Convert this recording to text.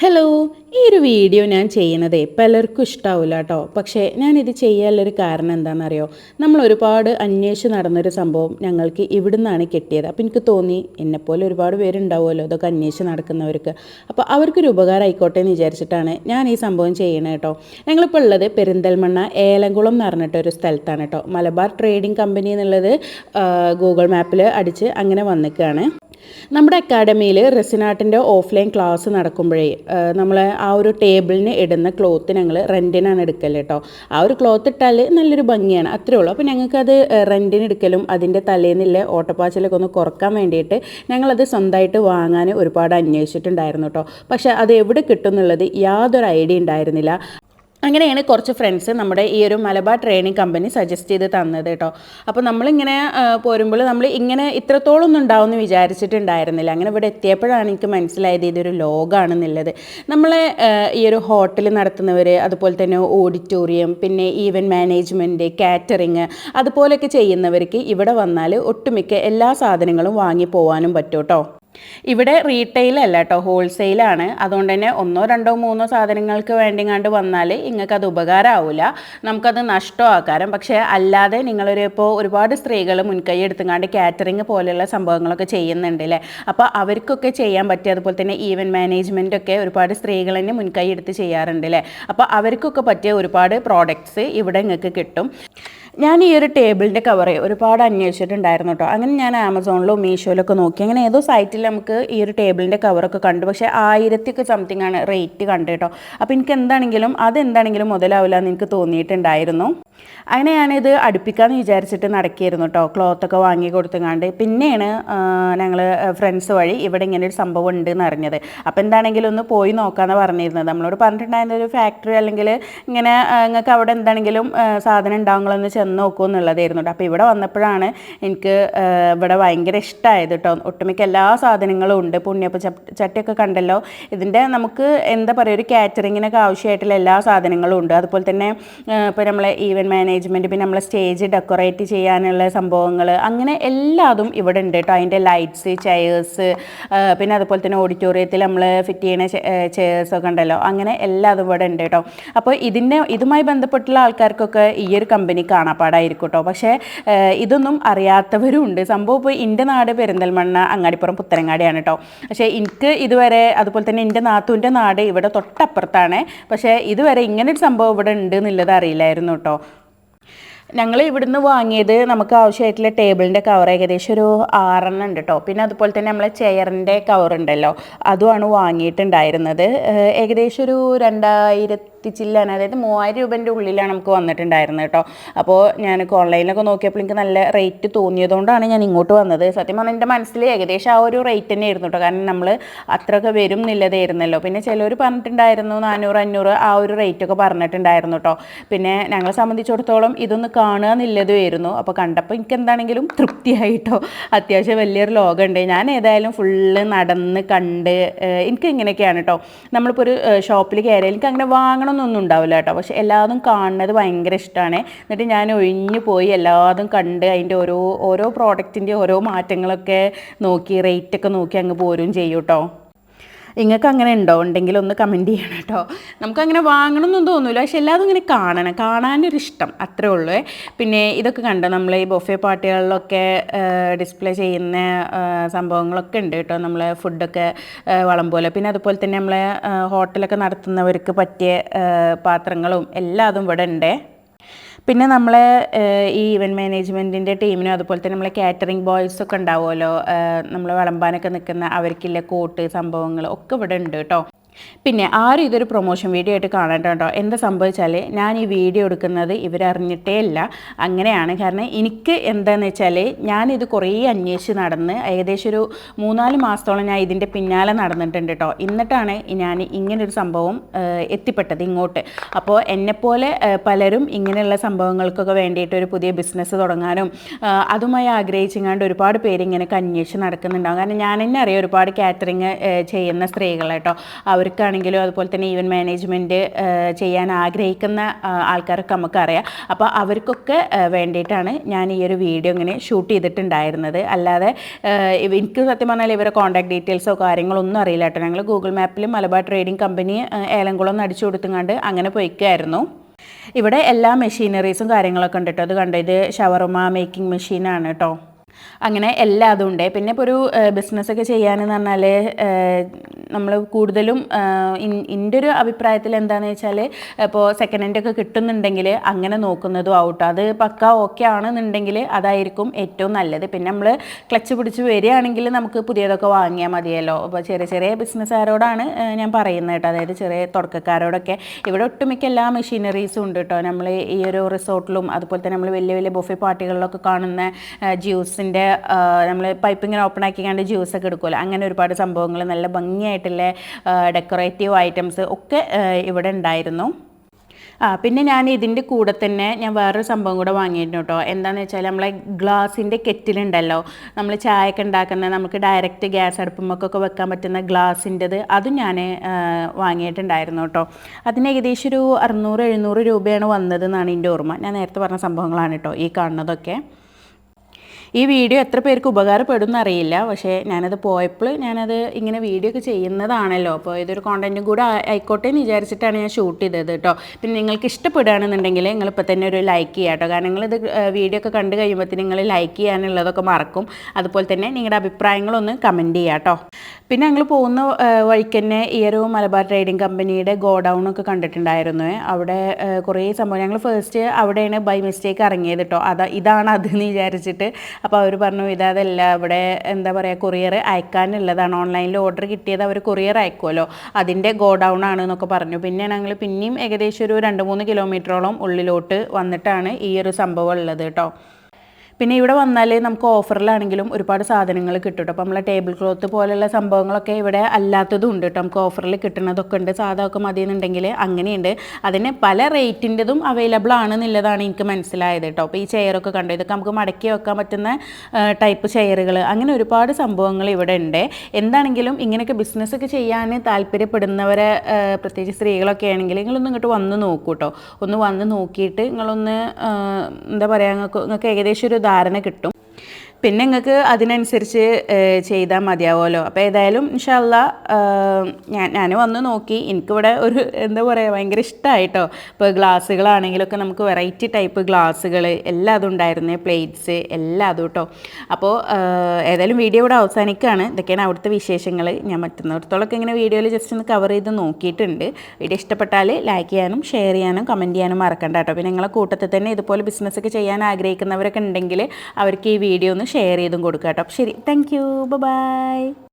Hello ഈ ഒരു video ഞാൻ ചെയ്യുന്നതേ പലർക്കും ഇഷ്ടാവില്ല കേട്ടോ പക്ഷേ ഞാനിത് ചെയ്യാനുള്ളൊരു കാരണം എന്താണെന്നറിയോ? നമ്മൾ ഒരുപാട് അന്വേഷിച്ച് നടന്നൊരു സംഭവം ഞങ്ങൾക്ക് ഇവിടുന്നാണ് കിട്ടിയത്. അപ്പോൾ എനിക്ക് തോന്നി എന്നെപ്പോലെ ഒരുപാട് പേരുണ്ടാവുമല്ലോ ഇതൊക്കെ അന്വേഷിച്ച് നടക്കുന്നവർക്ക്. അപ്പോൾ അവർക്കൊരു ഉപകാരം ആയിക്കോട്ടെ എന്ന് വിചാരിച്ചിട്ടാണ് ഞാൻ ഈ സംഭവം ചെയ്യണത് കേട്ടോ ഞങ്ങളിപ്പോൾ ഉള്ളത് പെരിന്തൽമണ്ണ ഏലംകുളം എന്ന് പറഞ്ഞിട്ടൊരു സ്ഥലത്താണ് കേട്ടോ മലബാർ ട്രേഡിംഗ് കമ്പനി എന്നുള്ളത് ഗൂഗിൾ മാപ്പിൽ അടിച്ച് അങ്ങനെ വന്നിക്കുകയാണ് നമ്മുടെ അക്കാഡമിയിൽ റെസിനാട്ടിന്റെ ഓഫ്ലൈൻ ക്ലാസ് നടക്കുമ്പോഴേ നമ്മൾ ആ ഒരു ടേബിളിന് ഇടുന്ന ക്ലോത്ത് ഞങ്ങൾ റെന്റിനാണ് എടുക്കൽ കേട്ടോ ആ ഒരു ക്ലോത്ത് ഇട്ടാൽ നല്ലൊരു ഭംഗിയാണ് അത്രേ ഉള്ളൂ. അപ്പോൾ ഞങ്ങൾക്കത് റെന്റിന് എടുക്കലും അതിന്റെ തലേന്നില്ല ഓട്ടപ്പാച്ചിലൊക്കെ ഒന്ന് കുറയ്ക്കാൻ വേണ്ടിയിട്ട് ഞങ്ങളത് സ്വന്തമായിട്ട് വാങ്ങാൻ ഒരുപാട് അന്വേഷിച്ചിട്ടുണ്ടായിരുന്നു കേട്ടോ പക്ഷേ അത് എവിടെ കിട്ടും എന്നുള്ളത് യാതൊരു ഐഡിയ ഉണ്ടായിരുന്നില്ല. അങ്ങനെയാണ് കുറച്ച് ഫ്രണ്ട്സ് നമ്മുടെ ഈ ഒരു മലബാർ ട്രെയിനിങ് കമ്പനി സജസ്റ്റ് ചെയ്ത് തന്നത് കേട്ടോ. അപ്പോൾ നമ്മളിങ്ങനെ പോരുമ്പോൾ നമ്മൾ ഇങ്ങനെ ഇത്രത്തോളം ഒന്നും ഉണ്ടാവുമെന്ന് വിചാരിച്ചിട്ടുണ്ടായിരുന്നില്ല. അങ്ങനെ ഇവിടെ എത്തിയപ്പോഴാണ് എനിക്ക് മനസ്സിലായത് ഇതൊരു ലോകമാണെന്നുള്ളത് നമ്മളെ ഈ ഒരു ഹോട്ടൽ നടത്തുന്നവർ അതുപോലെ തന്നെ ഓഡിറ്റോറിയം പിന്നെ ഈവന്റ് മാനേജ്മെന്റ് കാറ്ററിങ് അതുപോലെയൊക്കെ ചെയ്യുന്നവർക്ക് ഇവിടെ വന്നാൽ ഒട്ടുമിക്ക എല്ലാ സാധനങ്ങളും വാങ്ങി പോകാനും പറ്റും കേട്ടോ ഇവിടെ റീറ്റെയിൽ അല്ല കേട്ടോ ഹോൾസെയിലാണ് അതുകൊണ്ട് തന്നെ ഒന്നോ രണ്ടോ മൂന്നോ സാധനങ്ങൾക്ക് വേണ്ടിങ്ങാണ്ട് വന്നാൽ നിങ്ങൾക്ക് അത് ഉപകാരമാവില്ല നമുക്കത് നഷ്ടമാക്കാരം. പക്ഷേ അല്ലാതെ നിങ്ങളൊരു ഇപ്പോൾ ഒരുപാട് സ്ത്രീകൾ മുൻകൈ എടുത്തുങ്ങാണ്ട് കാറ്ററിങ് പോലെയുള്ള സംഭവങ്ങളൊക്കെ ചെയ്യുന്നുണ്ട് അല്ലേ അപ്പോൾ അവർക്കൊക്കെ ചെയ്യാൻ പറ്റിയ അതുപോലെ തന്നെ ഈവന്റ് മാനേജ്മെന്റ് ഒക്കെ ഒരുപാട് സ്ത്രീകൾ തന്നെ മുൻകൈ എടുത്ത് ചെയ്യാറുണ്ട് അല്ലേ അപ്പോൾ അവർക്കൊക്കെ പറ്റിയ ഒരുപാട് പ്രോഡക്റ്റ്സ് ഇവിടെ നിങ്ങൾക്ക് കിട്ടും. ഞാൻ ഈ ഒരു ടേബിളിന്റെ കവറ് ഒരുപാട് അന്വേഷിച്ചിട്ടുണ്ടായിരുന്നു കേട്ടോ അങ്ങനെ ഞാൻ ആമസോണിലോ മീഷോയിലൊക്കെ നോക്കി. അങ്ങനെ ഏതോ സൈറ്റിൽ നമുക്ക് ഈ ഒരു ടേബിളിന്റെ കവറൊക്കെ കണ്ടു. പക്ഷേ ആയിരത്തിയൊക്കെ സംതിങ് ആണ് റേറ്റ് കണ്ടു കേട്ടോ. അപ്പോൾ എനിക്ക് എന്താണെങ്കിലും അതെന്താണെങ്കിലും മുതലാവില്ല എന്ന് എനിക്ക് തോന്നിയിട്ടുണ്ടായിരുന്നു. അങ്ങനെ ഞാനിത് അടുപ്പിക്കാമെന്ന് വിചാരിച്ചിട്ട് നടക്കിയിരുന്നു കേട്ടോ. ക്ലോത്തൊക്കെ വാങ്ങി കൊടുത്തുങ്ങാണ്ട്. പിന്നെയാണ് ഞങ്ങൾ ഫ്രണ്ട്സ് വഴി ഇവിടെ ഇങ്ങനെ ഒരു സംഭവം ഉണ്ട് എന്ന് അറിഞ്ഞത്. അപ്പോൾ എന്താണെങ്കിലും ഒന്ന് പോയി നോക്കാമെന്ന് പറഞ്ഞിരുന്നത്. നമ്മളോട് പറഞ്ഞിട്ടുണ്ടായിരുന്ന ഒരു ഫാക്ടറി അല്ലെങ്കിൽ ഇങ്ങനെ നിങ്ങൾക്ക് അവിടെ എന്താണെങ്കിലും സാധനം ഉണ്ടാവുങ്ങളൊന്ന് ചെന്ന് നോക്കൂ എന്നുള്ളതായിരുന്നു കേട്ടോ. അപ്പോൾ ഇവിടെ വന്നപ്പോഴാണ് എനിക്ക് ഇവിടെ ഭയങ്കര ഇഷ്ടമായത് കേട്ടോ. ഒട്ടുമിക്ക എല്ലാ സാധനങ്ങളും ഉണ്ട് പുണ്യപ്പ ചട്ടിയൊക്കെ കണ്ടല്ലോ. ഇതിന്റെ നമുക്ക് എന്താ പറയുക ഒരു കാറ്ററിങ്ങിനൊക്കെ ആവശ്യമായിട്ടുള്ള എല്ലാ സാധനങ്ങളും ഉണ്ട്. അതുപോലെ തന്നെ ഇപ്പോൾ നമ്മളെ ഈവന്റ് മാനേജ്മെന്റ് പിന്നെ നമ്മളെ സ്റ്റേജ് ഡെക്കറേറ്റ് ചെയ്യാനുള്ള സംഭവങ്ങൾ അങ്ങനെ എല്ലാതും ഇവിടെ ഉണ്ട് കേട്ടോ അതിന്റെ ലൈറ്റ്സ് ചെയേഴ്സ് പിന്നെ അതുപോലെ തന്നെ ഓഡിറ്റോറിയത്തിൽ നമ്മൾ ഫിറ്റ് ചെയ്യുന്ന ചെയേഴ്സൊക്കെ ഉണ്ടല്ലോ. അങ്ങനെ എല്ലാതും ഇവിടെ ഉണ്ട് കേട്ടോ അപ്പോൾ ഇതിന്റെ ഇതുമായി ബന്ധപ്പെട്ടുള്ള ആൾക്കാർക്കൊക്കെ ഈ ഒരു കമ്പനി കാണാപ്പാടായിരിക്കും കേട്ടോ പക്ഷേ ഇതൊന്നും അറിയാത്തവരും ഉണ്ട് സംഭവം ഇപ്പോൾ എന്റെ നാട് പെരിന്തൽമണ്ണ അങ്ങാടിപ്പുറം പുത്തനങ്ങാടിയാണ് കേട്ടോ പക്ഷേ എനിക്ക് ഇതുവരെ അതുപോലെ തന്നെ എന്റെ നാത്തൂന്റെ നാട് ഇവിടെ തൊട്ടപ്പുറത്താണ്. പക്ഷേ ഇതുവരെ ഇങ്ങനൊരു സംഭവം ഇവിടെ ഉണ്ട് എന്നുള്ളത് അറിയില്ലായിരുന്നു കേട്ടോ ഞങ്ങൾ ഇവിടുന്ന് വാങ്ങിയത് നമുക്ക് ആവശ്യമായിട്ടുള്ള ടേബിളിന്റെ കവർ ഏകദേശം ഒരു ആറെണ്ണം ഉണ്ട് കേട്ടോ പിന്നെ അതുപോലെ തന്നെ നമ്മളെ ചെയറിന്റെ കവർ ഉണ്ടല്ലോ അതുമാണ് വാങ്ങിയിട്ടുണ്ടായിരുന്നത്. ഏകദേശം ഒരു രണ്ടായിരത്തി ചില്ലാണ് അതായത് മൂവായിരം രൂപേന്റെ ഉള്ളിലാണ് നമുക്ക് വന്നിട്ടുണ്ടായിരുന്നത് കേട്ടോ. അപ്പോൾ ഞാൻ ഓൺലൈനിലൊക്കെ നോക്കിയപ്പോൾ എനിക്ക് നല്ല റേറ്റ് തോന്നിയതുകൊണ്ടാണ് ഞാൻ ഇങ്ങോട്ട് വന്നത്. സത്യം പറഞ്ഞാൽ എന്റെ മനസ്സിൽ ഏകദേശം ആ ഒരു റേറ്റ് തന്നെ ആയിരുന്നു കേട്ടോ. കാരണം നമ്മൾ അത്രയൊക്കെ വരും എന്നുള്ളതായിരുന്നല്ലോ. പിന്നെ ചിലർ പറഞ്ഞിട്ടുണ്ടായിരുന്നു നാനൂറ് അഞ്ഞൂറ് ആ ഒരു റേറ്റൊക്കെ പറഞ്ഞിട്ടുണ്ടായിരുന്നു കേട്ടോ. പിന്നെ ഞങ്ങളെ സംബന്ധിച്ചിടത്തോളം ഇതൊന്ന് കാണുക എന്നുള്ളതുമായിരുന്നു അപ്പോൾ കണ്ടപ്പോൾ എനിക്ക് എന്താണെങ്കിലും തൃപ്തിയായിട്ടോ. അത്യാവശ്യം വലിയൊരു ലോകമുണ്ട്. ഞാൻ ഏതായാലും ഫുള്ള് നടന്ന് കണ്ട് എനിക്ക് ഇങ്ങനെയൊക്കെയാണ് കേട്ടോ. നമ്മളിപ്പോൾ ഒരു ഷോപ്പിൽ കയറിയാൽ എനിക്ക് അങ്ങനെ വാങ്ങണം കാണണമെന്നൊന്നും ഉണ്ടാവില്ല കേട്ടോ. പക്ഷെ എല്ലാതും കാണുന്നത് ഭയങ്കര ഇഷ്ടമാണ് എന്നിട്ട് ഞാൻ ഒഴിഞ്ഞു പോയി എല്ലാതും കണ്ട് അതിന്റെ ഓരോ ഓരോ പ്രോഡക്റ്റിന്റെ ഓരോ മാറ്റങ്ങളൊക്കെ നോക്കി റേറ്റൊക്കെ നോക്കി അങ്ങ് പോരും ചെയ്യും കേട്ടോ. നിങ്ങൾക്ക് അങ്ങനെ ഉണ്ടോ ഉണ്ടെങ്കിൽ ഒന്ന് കമന്റ് ചെയ്യണം കേട്ടോ. നമുക്കങ്ങനെ വാങ്ങണമെന്നൊന്നും തോന്നില്ല പക്ഷെ എല്ലാതും ഇങ്ങനെ കാണണം. കാണാനൊരു ഇഷ്ടം അത്രേ ഉള്ളൂ. പിന്നെ ഇതൊക്കെ കണ്ടോ? നമ്മൾ ഈ ബൊഫെ പാർട്ടികളിലൊക്കെ ഡിസ്പ്ലേ ചെയ്യുന്ന സംഭവങ്ങളൊക്കെ ഉണ്ട് കേട്ടോ. നമ്മൾ ഫുഡൊക്കെ വളം പോലെ. പിന്നെ അതുപോലെ തന്നെ നമ്മളെ ഹോട്ടലൊക്കെ നടത്തുന്നവർക്ക് പറ്റിയ പാത്രങ്ങളും എല്ലാതും ഇവിടെ ഉണ്ട്. പിന്നെ നമ്മളെ ഈ ഇവന്റ് മാനേജ്മെന്റിന്റെ ടീമിനും അതുപോലെ തന്നെ നമ്മളെ കാറ്ററിംഗ് ബോയ്സ് ഒക്കെ ഉണ്ടാവുമല്ലോ. നമ്മൾ വിളമ്പാനൊക്കെ നിൽക്കുന്ന അവർക്കില്ല കോട്ട് സംഭവങ്ങൾ ഒക്കെ ഇവിടെ ഉണ്ട് കേട്ടോ. പിന്നെ ആരും ഇതൊരു പ്രൊമോഷൻ വീഡിയോ ആയിട്ട് കാണണ്ട എന്താ സംഭവിച്ചാൽ ഞാൻ ഈ വീഡിയോ എടുക്കുന്നത് ഇവരറിഞ്ഞിട്ടേ ഇല്ല. അങ്ങനെയാണ്. കാരണം എനിക്ക് എന്താണെന്ന് വെച്ചാൽ ഞാനിത് കുറേ അന്വേഷിച്ച് നടന്ന് ഏകദേശം ഒരു മൂന്നാൽ മാസത്തോളം ഞാൻ ഇതിന്റെ പിന്നാലെ നടന്നിട്ടുണ്ട് കേട്ടോ എന്നിട്ടാണ് ഞാൻ ഇങ്ങനൊരു സംഭവം എത്തിപ്പെട്ടത് ഇങ്ങോട്ട്. അപ്പോൾ എന്നെപ്പോലെ പലരും ഇങ്ങനെയുള്ള സംഭവങ്ങൾക്കൊക്കെ വേണ്ടിയിട്ട് ഒരു പുതിയ ബിസിനസ് തുടങ്ങാനും അതുമായി ആഗ്രഹിച്ചിങ്ങാണ്ട് ഒരുപാട് പേര് ഇങ്ങനെ അന്വേഷിച്ച് നടക്കുന്നുണ്ടാവും. കാരണം ഞാൻ തന്നെ അറിയാം ഒരുപാട് കാറ്ററിങ് ചെയ്യുന്ന സ്ത്രീകളെ കേട്ടോ അവർക്കാണെങ്കിലും അതുപോലെ തന്നെ ഈവൻ മാനേജ്മെന്റ് ചെയ്യാൻ ആഗ്രഹിക്കുന്ന ആൾക്കാരൊക്കെ നമുക്കറിയാം. അപ്പോൾ അവർക്കൊക്കെ വേണ്ടിയിട്ടാണ് ഞാൻ ഈ ഒരു വീഡിയോ ഇങ്ങനെ ഷൂട്ട് ചെയ്തിട്ടുണ്ടായിരുന്നത്. അല്ലാതെ എനിക്ക് സത്യം പറഞ്ഞാൽ ഇവരെ കോൺടാക്ട് ഡീറ്റെയിൽസോ കാര്യങ്ങളോ ഒന്നും അറിയില്ല കേട്ടോ. ഞങ്ങൾ ഗൂഗിൾ മാപ്പിൽ മലബാർ ട്രേഡിംഗ് കമ്പനി ഏലംകുളം എന്ന് അടിച്ചു കൊടുത്തുകൊണ്ട് അങ്ങനെ പോയിക്കായിരുന്നു. ഇവിടെ എല്ലാ മെഷീനറീസും കാര്യങ്ങളൊക്കെ ഉണ്ട് കേട്ടോ. അത് കണ്ടോ? ഇത് ഷവർമ മേക്കിംഗ് മെഷീനാണ് കേട്ടോ. അങ്ങനെ എല്ലാ അതും ഉണ്ട്. പിന്നെ ഇപ്പോൾ ഒരു ബിസിനസ്സൊക്കെ ചെയ്യാനെന്ന് പറഞ്ഞാൽ നമ്മൾ കൂടുതലും എന്റെ ഒരു അഭിപ്രായത്തിൽ എന്താണെന്ന് വെച്ചാൽ ഇപ്പോൾ സെക്കൻഡ് ഹാൻഡ് ഒക്കെ കിട്ടുന്നുണ്ടെങ്കിൽ അങ്ങനെ നോക്കുന്നതും ആവട്ടോ അത് പക്ക ഓക്കെ ആണെന്നുണ്ടെങ്കിൽ അതായിരിക്കും ഏറ്റവും നല്ലത്. പിന്നെ നമ്മൾ ക്ലച്ച് പിടിച്ച് വരികയാണെങ്കിൽ നമുക്ക് പുതിയതൊക്കെ വാങ്ങിയാൽ മതിയല്ലോ. അപ്പോൾ ചെറിയ ചെറിയ ബിസിനസ്സുകാരോടാണ് ഞാൻ പറയുന്നത് കേട്ടോ. അതായത് ചെറിയ തുടക്കക്കാരോടൊക്കെ. ഇവിടെ ഒട്ടുമിക്ക എല്ലാ മെഷീനറീസും ഉണ്ട് കേട്ടോ. നമ്മൾ ഈ ഒരു റിസോർട്ടിലും അതുപോലെ തന്നെ നമ്മൾ വലിയ വലിയ ബൊഫെ പാർട്ടികളിലൊക്കെ കാണുന്ന ജ്യൂസിന്റെ നമ്മൾ പൈപ്പ് ഇങ്ങനെ ഓപ്പൺ ആക്കി കണ്ട് ജ്യൂസൊക്കെ എടുക്കുമല്ലോ അങ്ങനെ ഒരുപാട് സംഭവങ്ങൾ നല്ല ഭംഗിയായിട്ടുള്ള ഡെക്കറേറ്റീവ് ഐറ്റംസ് ഒക്കെ ഇവിടെ ഉണ്ടായിരുന്നു. ആ പിന്നെ ഞാൻ ഇതിന്റെ കൂടെ തന്നെ ഞാൻ വേറൊരു സംഭവം കൂടെ വാങ്ങിയിരുന്നു കേട്ടോ. എന്താണെന്ന് വെച്ചാൽ നമ്മളെ ഗ്ലാസിന്റെ കെറ്റിലുണ്ടല്ലോ. നമ്മൾ ചായയൊക്കെ ഉണ്ടാക്കുന്ന നമുക്ക് ഡയറക്റ്റ് ഗ്യാസ് അടുപ്പുമൊക്കെ വെക്കാൻ പറ്റുന്ന ഗ്ലാസിന്റെത് അതും ഞാൻ വാങ്ങിയിട്ടുണ്ടായിരുന്നു കേട്ടോ. അതിന് ഏകദേശം ഒരു അറുന്നൂറ് എഴുന്നൂറ് രൂപയാണ് വന്നത് എന്നാണ് എന്റെ ഓർമ്മ. ഞാൻ നേരത്തെ പറഞ്ഞ സംഭവങ്ങളാണ് കേട്ടോ ഈ കാണുന്നതൊക്കെ. ഈ വീഡിയോ എത്ര പേർക്ക് ഉപകാരപ്പെടും അറിയില്ല പക്ഷേ ഞാനത് പോയപ്പോൾ ഞാനത് ഇങ്ങനെ വീഡിയോ ഒക്കെ ചെയ്യുന്നതാണല്ലോ. അപ്പോൾ ഇതൊരു കോണ്ടന്റും കൂടെ ആയിക്കോട്ടെ എന്ന് വിചാരിച്ചിട്ടാണ് ഞാൻ ഷൂട്ട് ചെയ്തത് കേട്ടോ. പിന്നെ നിങ്ങൾക്ക് ഇഷ്ടപ്പെടുകയാണെന്നുണ്ടെങ്കിൽ നിങ്ങൾ ഇപ്പോൾ തന്നെ ഒരു ലൈക്ക് ചെയ്യുക കേട്ടോ. കാരണം നിങ്ങളിത് വീഡിയോ ഒക്കെ കണ്ടു കഴിയുമ്പോൾ നിങ്ങൾ ലൈക്ക് ചെയ്യാനുള്ളതൊക്കെ മറക്കും. അതുപോലെ തന്നെ നിങ്ങളുടെ അഭിപ്രായങ്ങളൊന്ന് കമന്റ് ചെയ്യാം കേട്ടോ. പിന്നെ ഞങ്ങൾ പോകുന്ന വഴിക്ക് തന്നെ ഈ ഒരു മലബാർ ട്രേഡിംഗ് കമ്പനിയുടെ ഗോഡൗൺ ഒക്കെ കണ്ടിട്ടുണ്ടായിരുന്നു. അവിടെ കുറേ സംഭവം. ഞങ്ങൾ ഫസ്റ്റ് അവിടെയാണ് ബൈ മിസ്റ്റേക്ക് ഇറങ്ങിയത് കേട്ടോ അതാ ഇതാണ് അതെന്ന് വിചാരിച്ചിട്ട്. അപ്പോൾ അവർ പറഞ്ഞു ഇതല്ല അവിടെ എന്താ പറയുക കൊറിയർ അയക്കാനുള്ളതാണ് ഓൺലൈനിൽ ഓർഡർ കിട്ടിയത് അവർ കൊറിയർ അയക്കുമല്ലോ അതിന്റെ ഗോഡൗൺ ആണ് എന്നൊക്കെ പറഞ്ഞു. പിന്നെ ഞങ്ങൾ പിന്നെയും ഏകദേശം ഒരു രണ്ട് മൂന്ന് കിലോമീറ്ററോളം ഉള്ളിലോട്ട് വന്നിട്ടാണ് ഈ ഒരു സംഭവം ഉള്ളത് കേട്ടോ പിന്നെ ഇവിടെ വന്നാൽ നമുക്ക് ഓഫറിലാണെങ്കിലും ഒരുപാട് സാധനങ്ങൾ കിട്ടും അപ്പോൾ നമ്മളെ ടേബിൾ ക്ലോത്ത് പോലെയുള്ള സംഭവങ്ങളൊക്കെ ഇവിടെ അല്ലാത്തതും ഉണ്ട് കേട്ടോ നമുക്ക് ഓഫറിൽ കിട്ടുന്നതൊക്കെ ഉണ്ട് സാധനമൊക്കെ മതി എന്നുണ്ടെങ്കിൽ അങ്ങനെയുണ്ട്. അതിന് പല റേറ്റിന്റെതും അവൈലബിൾ ആണ് എന്നുള്ളതാണ് എനിക്ക് മനസ്സിലായത് കേട്ടോ അപ്പോൾ ഈ ചെയറൊക്കെ കണ്ടു? ഇതൊക്കെ നമുക്ക് മടക്കി വെക്കാൻ പറ്റുന്ന ടൈപ്പ് ചെയറുകൾ അങ്ങനെ ഒരുപാട് സംഭവങ്ങൾ ഇവിടെ ഉണ്ട്. എന്താണെങ്കിലും ഇങ്ങനെയൊക്കെ ബിസിനസ്സൊക്കെ ചെയ്യാൻ താല്പര്യപ്പെടുന്നവരെ പ്രത്യേകിച്ച് സ്ത്രീകളൊക്കെ ആണെങ്കിൽ നിങ്ങളൊന്ന് ഇങ്ങോട്ട് വന്ന് നോക്കൂ കേട്ടോ ഒന്ന് വന്ന് നോക്കിയിട്ട് നിങ്ങളൊന്ന് എന്താ പറയുക നിങ്ങൾക്ക് ഏകദേശം ഒരു ധാരണ കിട്ടും. പിന്നെ നിങ്ങൾക്ക് അതിനനുസരിച്ച് ചെയ്താൽ മതിയാവുമല്ലോ. അപ്പോൾ ഏതായാലും ഇൻഷല്ല ഞാൻ ഞാൻ വന്ന് നോക്കി. എനിക്കിവിടെ ഒരു എന്താ പറയുക ഭയങ്കര ഇഷ്ടമായിട്ടോ ഇപ്പോൾ ഗ്ലാസ്സുകളാണെങ്കിലൊക്കെ നമുക്ക് വെറൈറ്റി ടൈപ്പ് ഗ്ലാസ്സുകൾ എല്ലാം അതും ഉണ്ടായിരുന്നു പ്ലേറ്റ്സ് എല്ലാം അതും കേട്ടോ അപ്പോൾ ഏതായാലും വീഡിയോ ഇവിടെ അവസാനിക്കുകയാണ് ഇതൊക്കെയാണ് അവിടുത്തെ വിശേഷങ്ങൾ ഞാൻ മറ്റുന്നിടത്തോളൊക്കെ ഇങ്ങനെ വീഡിയോയിൽ ജസ്റ്റ് ഒന്ന് കവർ ചെയ്ത് നോക്കിയിട്ടുണ്ട്. വീഡിയോ ഇഷ്ടപ്പെട്ടാൽ ലൈക്ക് ചെയ്യാനും ഷെയർ ചെയ്യാനും കമന്റ് ചെയ്യാനും മറക്കണ്ട കേട്ടോ പിന്നെ നിങ്ങളെ കൂട്ടത്തിൽ തന്നെ ഇതുപോലെ ബിസിനസ്സൊക്കെ ചെയ്യാൻ ആഗ്രഹിക്കുന്നവരൊക്കെ ഉണ്ടെങ്കിൽ അവർക്ക് ഈ വീഡിയോ ഒന്ന് ഷെയർ ചെയ്തും കൊടുക്കാം കേട്ടോ. ശരി താങ്ക് യു ബൈ